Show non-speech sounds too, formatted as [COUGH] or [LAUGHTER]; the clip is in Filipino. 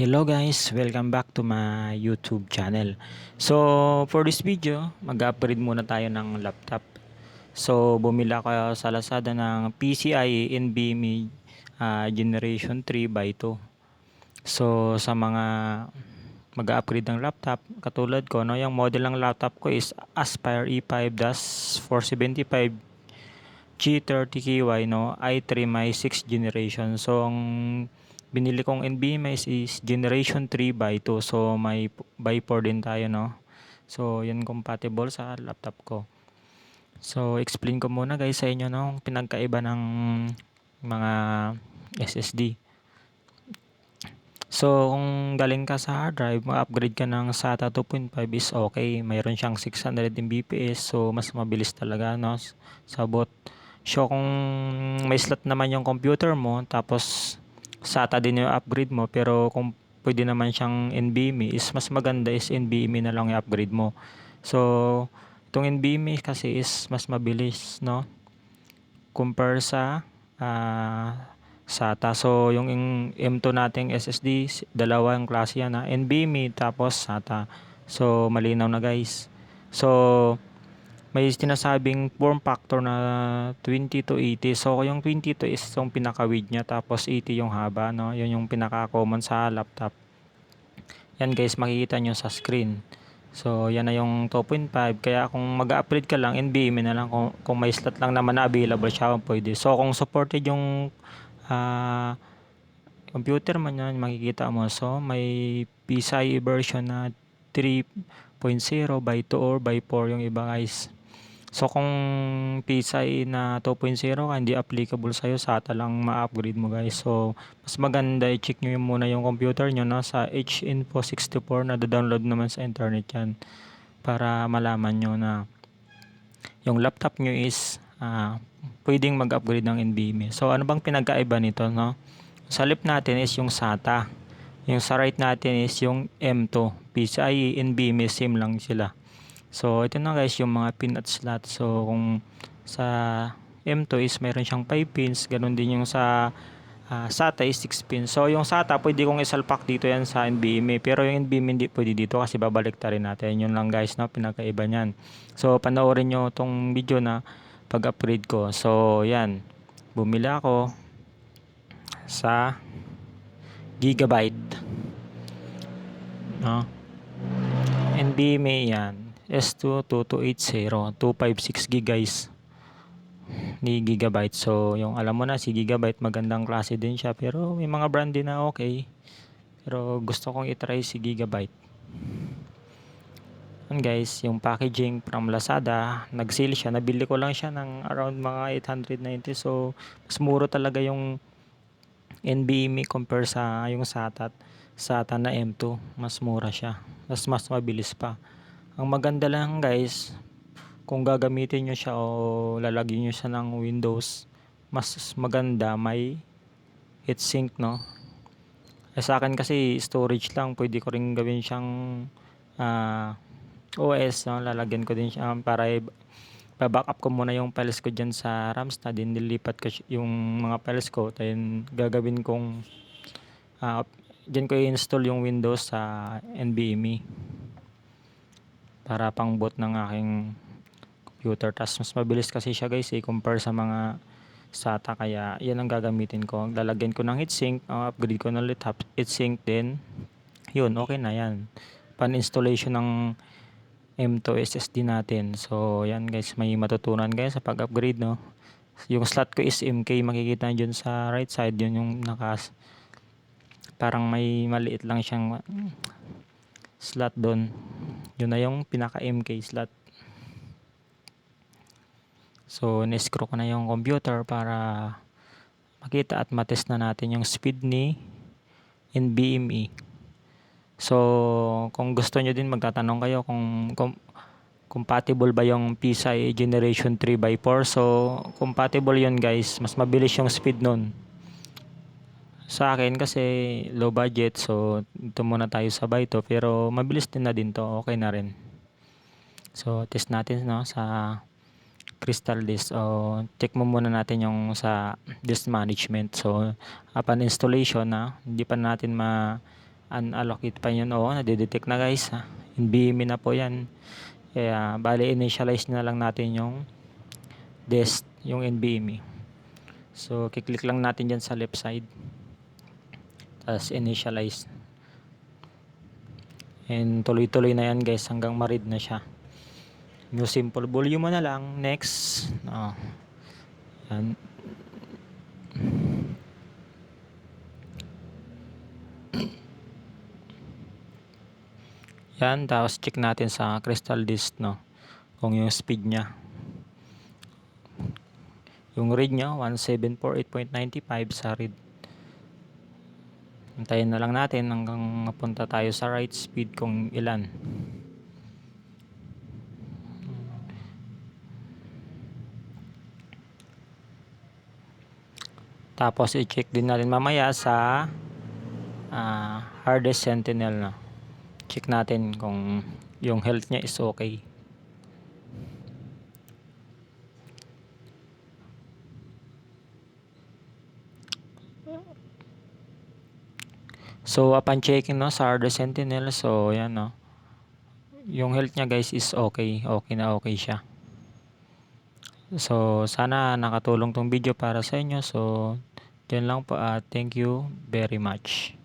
Hello guys, welcome back to my YouTube channel. So, for this video, mag-upgrade muna tayo ng laptop. So, bumila ako sa Lazada ng PCIe NVMe ah, Generation 3 by 2. So, sa mga mag-upgrade ng laptop, katulad ko, no, yung model ng laptop ko is Aspire E E5-475 G30KY, no, i3 my 6th generation. So, ang binili kong NVMe is, generation 3 by 2. So, may by 4 din tayo, no. So, yan compatible sa laptop ko. So, explain ko muna guys sa inyo, no, pinagkaiba ng mga SSD. So, kung galing ka sa hard drive, mag-upgrade ka ng SATA 2.5 is okay. Mayroon siyang 600 Mbps, so mas mabilis talaga, no, sa boot. So, kung may slot naman yung computer mo, tapos SATA din yung upgrade mo, pero kung pwede naman siyang NVMe, is mas maganda is NVMe na lang yung upgrade mo. So, itong NVMe kasi is mas mabilis, no? Compare sa ah, SATA. So, yung in- M2 nating SSD, dalawang klase yan ha. NVMe tapos SATA. So, malinaw na guys. So, may sinasabing form factor na 20 to 80. So, yung 20 to is yung pinaka-width niya tapos 80 yung haba, no? Yun yung pinaka-common sa laptop. Yan guys, makikita nyo sa screen. So, yan na yung 2.5. Kaya kung mag-upgrade ka lang, NVMe na lang. Kung, kung may slot lang naman na available siya, pwede. So, kung supported yung ah, computer man yan, makikita mo. So, may PCIe version na 3.0 by 2 or by 4 yung iba guys. So, kung PCIe na 2.0 ka, hindi applicable sa'yo, SATA lang ma-upgrade mo guys. So, mas maganda i-check nyo yung muna yung computer nyo no, sa H-Info64 na download naman sa internet yan para malaman nyo na yung laptop nyo is ah, pwedeng mag-upgrade ng NVMe. So, ano bang pinagkaiba nito, no? Sa left natin is yung SATA. Yung sa right natin is yung M2. PCIe, NVMe, same lang sila. So, ito na guys yung mga pin at slot. So, kung sa M2 is meron siyang 5 pins. Ganon din yung sa ah, SATA is 6 pins. So, yung SATA pwede kong isalpak dito yan sa NVMe. Pero yung NVMe hindi pwede dito kasi babalik ta rin natin. Yun lang guys, no? Pinakaiba niyan. So, panoorin nyo tong video na pag-upgrade ko. So, yan. Bumili ako sa Gigabyte. No? NVMe yan. S22280. 256 gig guys. Ni Gigabyte. So, yung alam mo na si Gigabyte magandang klase din siya. Pero may mga brand din na okay. Pero gusto kong itry si Gigabyte. Yan guys, yung packaging from Lazada, nag-sale siya. Nabili ko lang siya ng around mga 890. So, mas muro talaga yung NVMe compare sa yung SATA SATA na M2. Mas mura siya. Mas mas mabilis pa. Ang maganda lang guys, kung gagamitin nyo siya o lalagyan nyo siya ng Windows, mas maganda may heatsink no. Eh, sa akin kasi storage lang, pwede ko rin gawin siyang ah, OS, no? lalagyan ko din siya para i- back up ko muna yung files ko dyan sa Ramsta, din nilipat ko yung mga files ko, then gagawin kong ah, dyan ko i-install yung Windows sa NVMe para pang boot ng aking computer. Tapos mas mabilis kasi siya guys, i-compare sa mga SATA kaya yan ang gagamitin ko. Lalagyan ko ng heatsink, uh, upgrade ko ng ulit heatsink din. Yun, okay na yan. Pan-installation ng M2 SSD natin. So, yan guys, may matutunan guys sa pag-upgrade, no? Yung slot ko is MK, makikita nyo dyan sa right side, yun yung nakas parang may maliit lang siyang slot doon. Yun na yung pinaka MK slot. So, na-screw ko na yung computer para makita at matest na natin yung speed ni NVMe. So, kung gusto nyo din magtatanong kayo kung, kung compatible ba yung PCIe Generation 3 by 4. So, compatible yun guys. Mas mabilis yung speed nun. Sa akin kasi low budget. So, ito muna tayo sa by to. Pero mabilis din na din to. Okay na rin. So, test natin no, sa crystal disk. O, check mo muna natin yung sa disk management. So, upon installation na, hindi pa natin ma unallocate pa yun. Oo, nadidetect na guys. Ha? NVMe na po yan. Kaya bali initialize na lang natin yung dest, yung NVMe. So, kiklik lang natin dyan sa left side. Tapos initialize. And tuloy-tuloy na yan guys hanggang ma-read na siya. New simple volume na lang. Next. Oh. Yan. [COUGHS] Yan, tapos check natin sa crystal disk, no? Kung yung speed niya. Yung read niya, 1748.95 sa read. Antayin na lang natin hanggang mapunta tayo sa write speed kung ilan. Tapos i-check din natin mamaya sa ah, hardest sentinel na. Check natin kung yung health niya is okay. So upon checking no sa hardest sentinel, so yan no. Yung health niya guys is okay. Okay na okay siya. So sana nakatulong tong video para sa inyo. So, yan lang po at thank you very much.